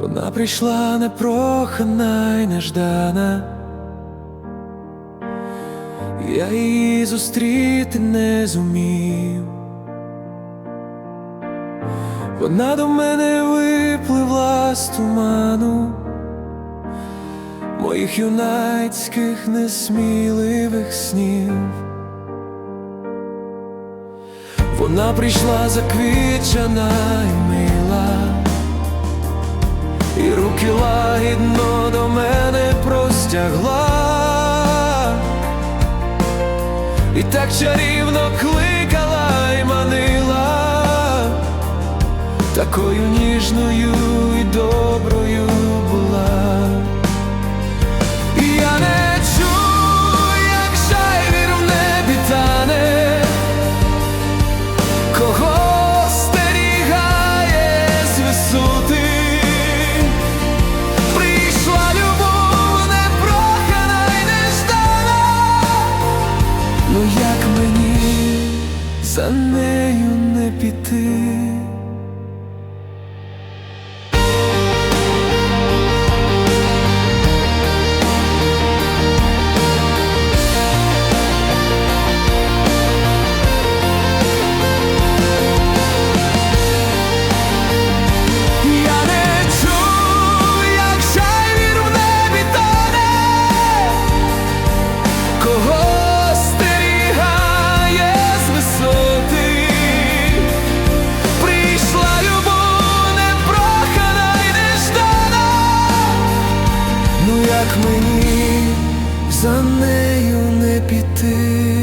Вона прийшла непрохана й неждана, я її зустріти не зумів. Вона до мене випливла з туману моїх юнацьких несміливих снів. Вона прийшла заквічена і мила, руки лагідно до мене простягла, і так чарівно кликала і манила, такою ніжною за нею не піти? Мені за нею не піти?